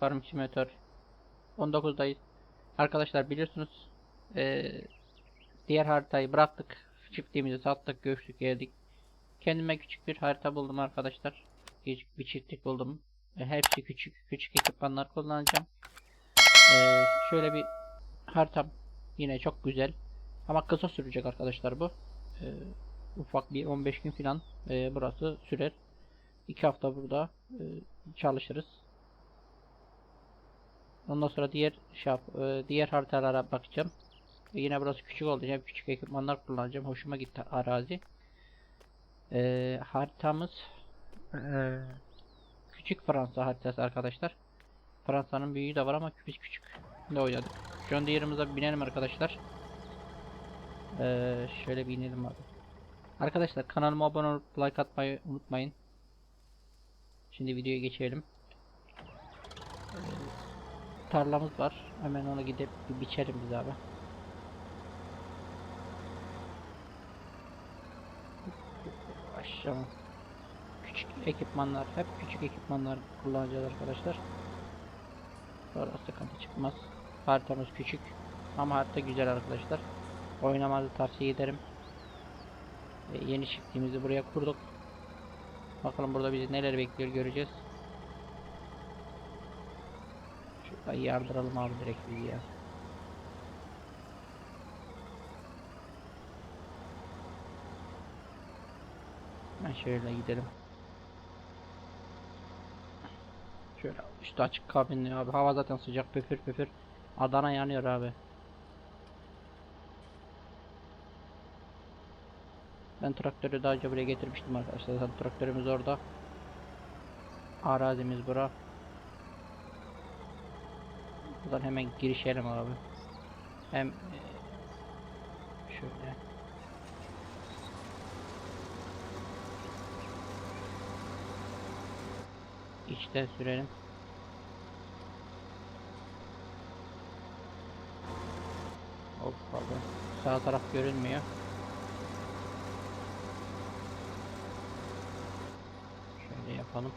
Farm Simulator 19'dayız. Arkadaşlar biliyorsunuz eee, diğer haritayı bıraktık. Çiftliğimizi sattık, göçtük, geldik. Kendime küçük bir harita buldum arkadaşlar. Küçük bir çiftlik buldum. E, hepsi küçük, küçük ekipmanlar kullanacağım. Eee, şöyle bir haritam yine çok güzel. Ama kısa sürecek arkadaşlar bu. Eee, ufak bir 15 gün falan eee, burası sürer. 2 hafta burada eee, çalışırız. Ondan sonra diğer şey yap- e, diğer haritalara bakacağım. E, yine burası küçük olduğu için küçük ekipmanlar kullanacağım. Hoşuma gitti arazi. E, haritamız e, küçük Fransa haritası arkadaşlar. Fransa'nın büyüğü de var ama biz küçük de oynadık. John Deere'ımıza bir binelim arkadaşlar. E, şöyle bir inelim abi. Arkadaşlar kanalıma abone olup like atmayı unutmayın. Şimdi videoya geçelim tarlamız var. Hemen ona gidip bir biçelim biz abi. Aşağı. Küçük ekipmanlar, hep küçük ekipmanlar kullanacağız arkadaşlar. Sonra sıkıntı çıkmaz. Haritamız küçük ama harita güzel arkadaşlar. Oynamanızı tavsiye ederim. E, yeni çiftliğimizi buraya kurduk. Bakalım burada bizi neler bekliyor göreceğiz. Şurayı yardıralım abi direkt bizi ya. Ben şöyle gidelim. Şöyle üstü açık kabinli abi. Hava zaten sıcak püfür püfür. Adana yanıyor abi. Ben traktörü daha önce buraya getirmiştim arkadaşlar. Zaten traktörümüz orada. Arazimiz bura. Buradan hemen girişelim abi. Hem e, şöyle içten sürelim. Hop pardon. Sağ taraf görünmüyor. Şöyle yapalım.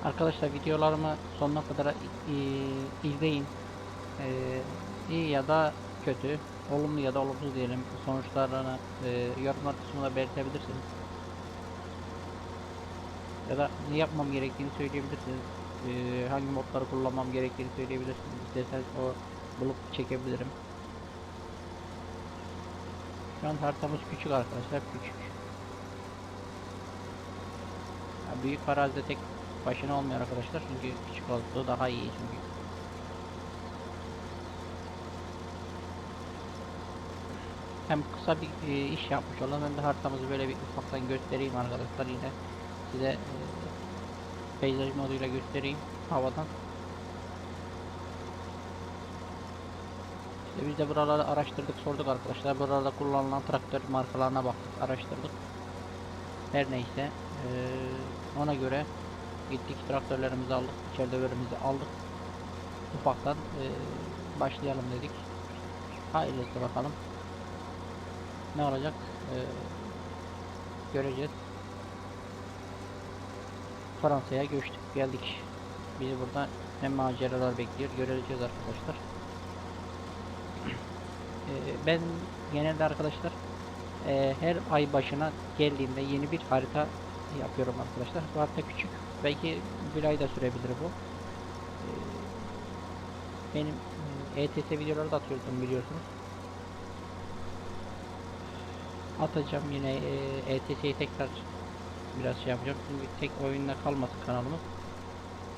Arkadaşlar videolarımı sonuna kadar izleyin. Ee, iyi ya da kötü, olumlu ya da olumsuz diyelim sonuçlarını e, yorumlar kısmında belirtebilirsiniz. Ya da ne yapmam gerektiğini söyleyebilirsiniz. Ee, hangi modları kullanmam gerektiğini söyleyebilirsiniz. İsterseniz o bulup çekebilirim. Şu an haritamız küçük arkadaşlar, küçük. Ya büyük arazide tek başına olmuyor arkadaşlar çünkü küçük olduğu daha iyi çünkü. Hem kısa bir e, iş yapmış olalım hem de haritamızı böyle bir ufaktan göstereyim arkadaşlar yine size e, peyzaj moduyla göstereyim havadan. İşte biz de buraları araştırdık sorduk arkadaşlar burada kullanılan traktör markalarına baktık araştırdık. Her neyse eee, ona göre gittik traktörlerimizi aldık, içeridelerimizi aldık. Ufaktan eee, başlayalım dedik. Hayırlısı bakalım. Ne olacak eee, göreceğiz. Fransa'ya göçtük geldik. Bizi burada hem maceralar bekliyor göreceğiz arkadaşlar. Eee, ben genelde arkadaşlar eee, her ay başına geldiğimde yeni bir harita yapıyorum arkadaşlar. Bu harita küçük. Belki bir ay da sürebilir bu. Eee, benim eee, ETS videoları da atıyordum biliyorsunuz. Atacağım yine ETS'yi tekrar biraz şey yapacağım. Çünkü tek oyunda kalmasın kanalımız.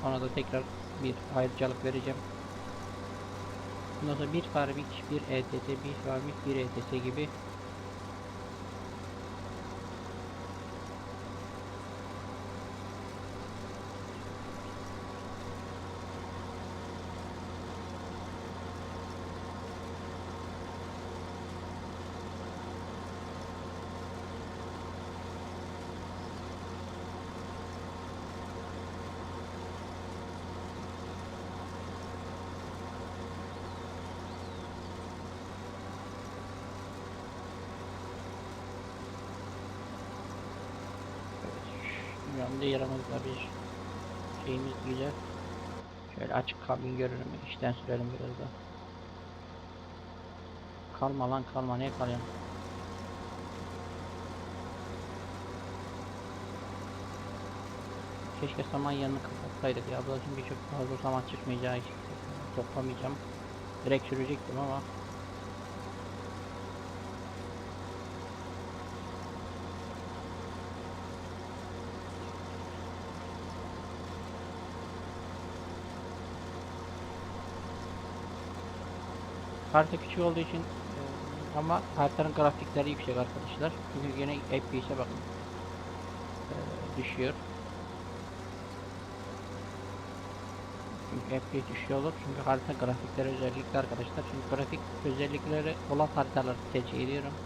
Ona da tekrar bir ayrıcalık vereceğim. Bundan sonra bir Farmik, bir ETS, bir Farmik, bir ETS gibi Şimdi yanımızda bir şeyimiz güzel. Şöyle açık kabin görünümü içten sürelim biraz da. Kalma lan kalma niye kalıyorsun? Keşke saman yanını kapatsaydık ya. Burada çünkü çok fazla saman çıkmayacağı için toplamayacağım. Direkt sürecektim ama Harita küçük olduğu için ama haritanın grafikleri yüksek arkadaşlar. Çünkü yine FPS'e bakın. E, düşüyor. FPS düşüyor olur. Çünkü harita grafikleri özellikle arkadaşlar. Çünkü grafik özellikleri olan haritaları tercih ediyorum.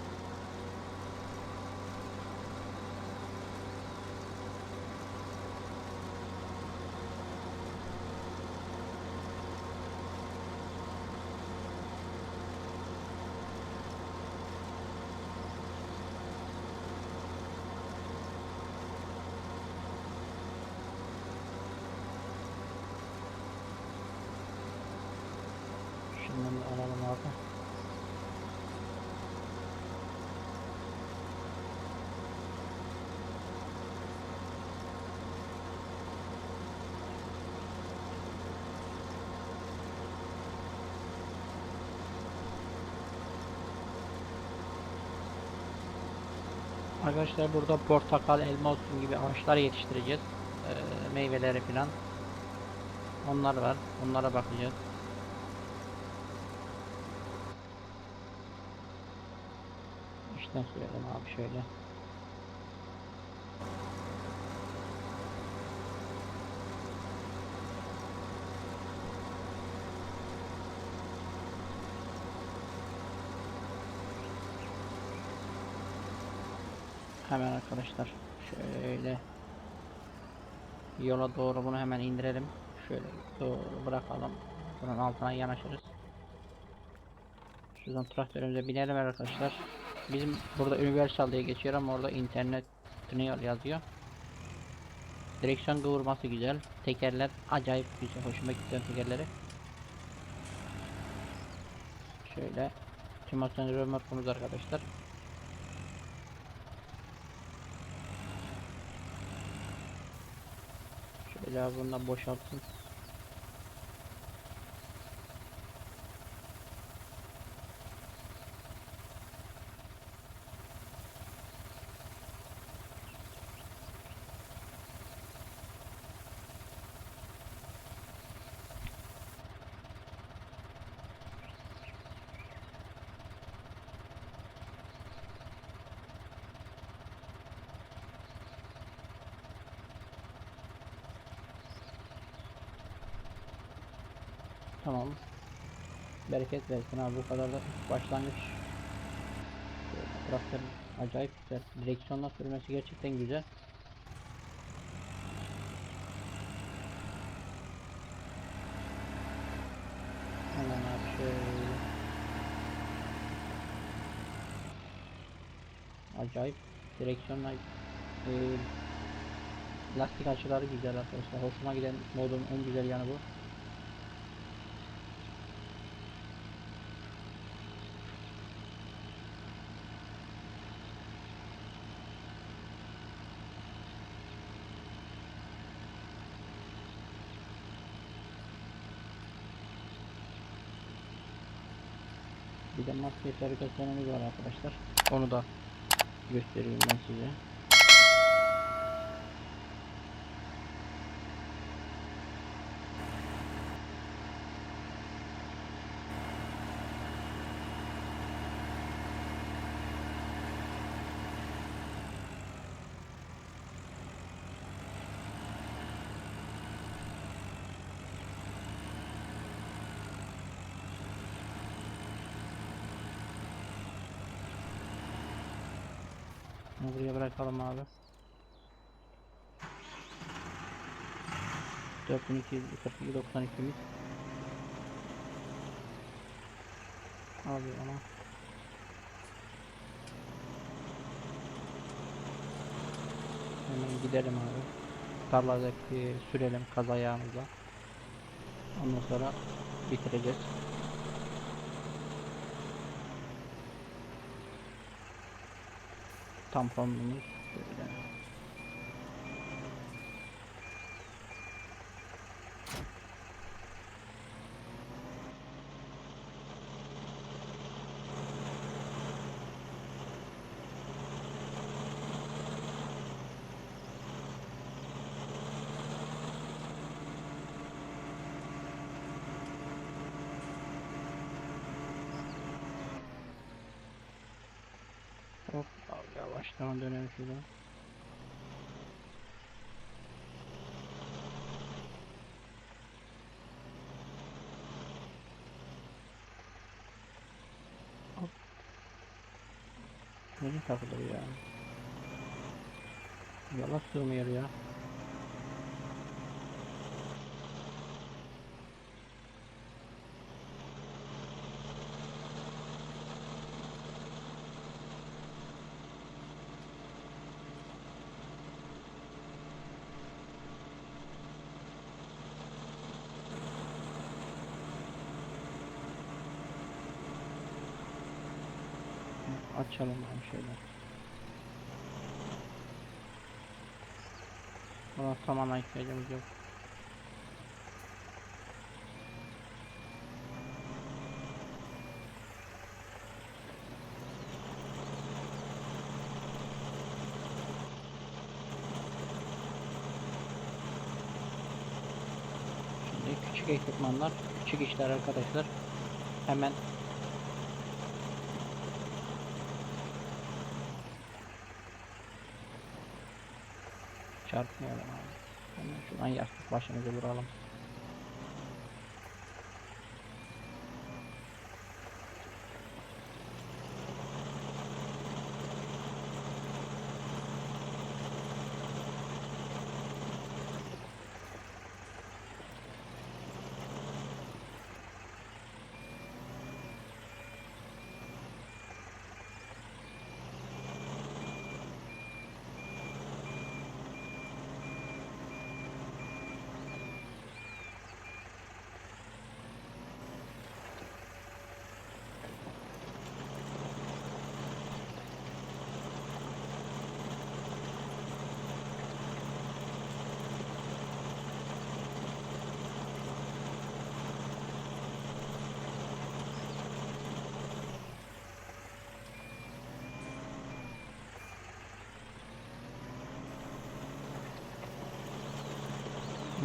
Da alalım abi. Arkadaşlar burada portakal, elma olsun gibi ağaçlar yetiştireceğiz. Ee, meyveleri filan. Onlar var. Onlara bakacağız. İşten sürelim abi şöyle. Hemen arkadaşlar şöyle yola doğru bunu hemen indirelim. Şöyle doğru bırakalım. Bunun altına yanaşırız. Şuradan traktörümüze binelim arkadaşlar. Bizim burada Universal diye geçiyor ama orada internet yazıyor. Direksiyon kıvırması güzel. Tekerler acayip güzel. Hoşuma gitti tekerleri. Şöyle Timothy römorkumuz arkadaşlar. Şöyle bundan boşaltsın. Tamam. Bereket versin abi bu kadar da başlangıç. Traktör acayip güzel. Direksiyonla sürmesi gerçekten güzel. Hemen abi şöyle. Acayip direksiyonla e, lastik açıları güzel arkadaşlar. Hoşuma giden modun en güzel yanı bu. Bir de maske fabrikasyonumuz var arkadaşlar. Onu da göstereyim ben size. Bunu buraya bırakalım abi. 4242.92'miz Abi ona Hemen gidelim abi. tarladaki sürelim kaz ayağımızla. Ondan sonra bitireceğiz. Tamponumuz şöyle. Hop yavaştan dönelim şuradan. Hop. Nereye takılır ya? Yola sığmıyor ya. Açalım abi şöyle. Buna samana ihtiyacımız yok. Şimdi küçük ekipmanlar, küçük işler arkadaşlar. Hemen Çarpmayalım abi. Hemen şuradan yastık başımızı vuralım.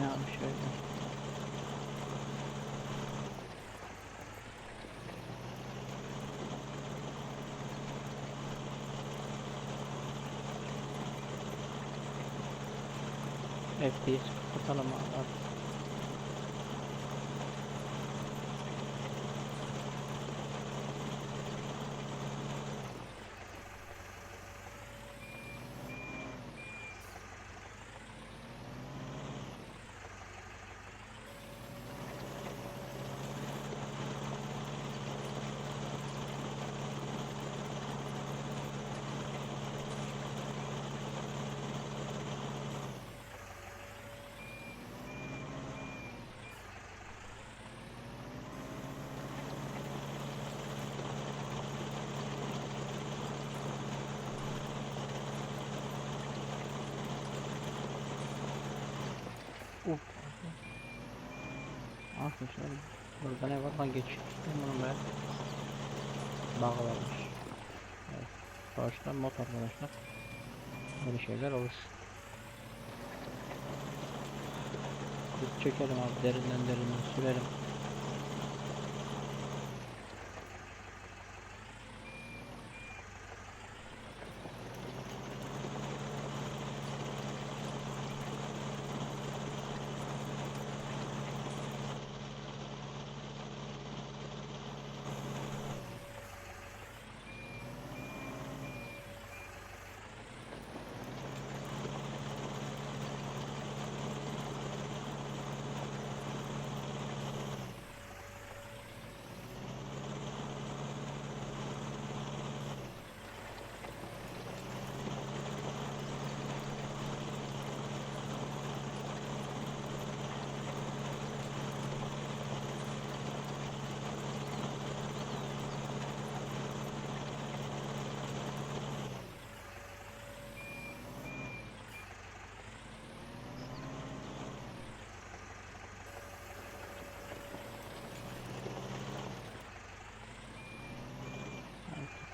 Ne abi şöyle. FPS kapatalım abi. Arkadaşlar burada ne var lan geç. Bunu be. Bağlamış. Evet. Baştan mod arkadaşlar. Böyle şeyler olur. Çekelim abi derinden derinden sürelim.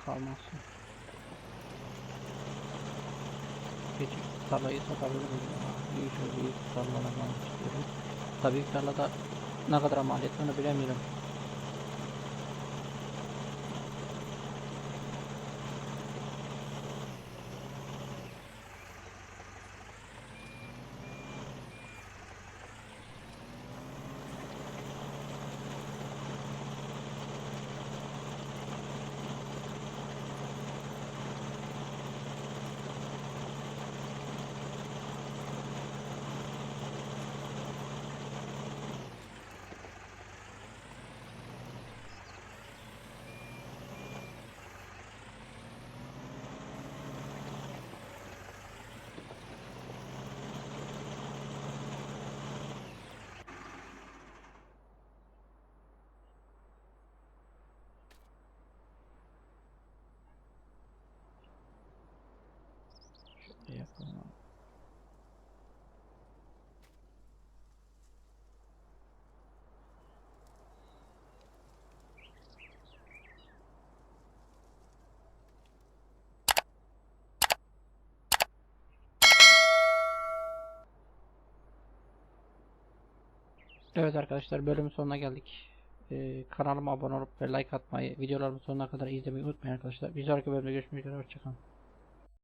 Kalmasın. Küçük tarlayı satabilirim büyük tarlalardan çıkıyorum. Tabii tarlada ne kadar maliyetli onu bilemiyorum. Yapalım. Evet arkadaşlar bölümün sonuna geldik. Ee, kanalıma abone olup ve like atmayı, videolarımı sonuna kadar izlemeyi unutmayın arkadaşlar. Bir sonraki bölümde görüşmek üzere. Hoşçakalın.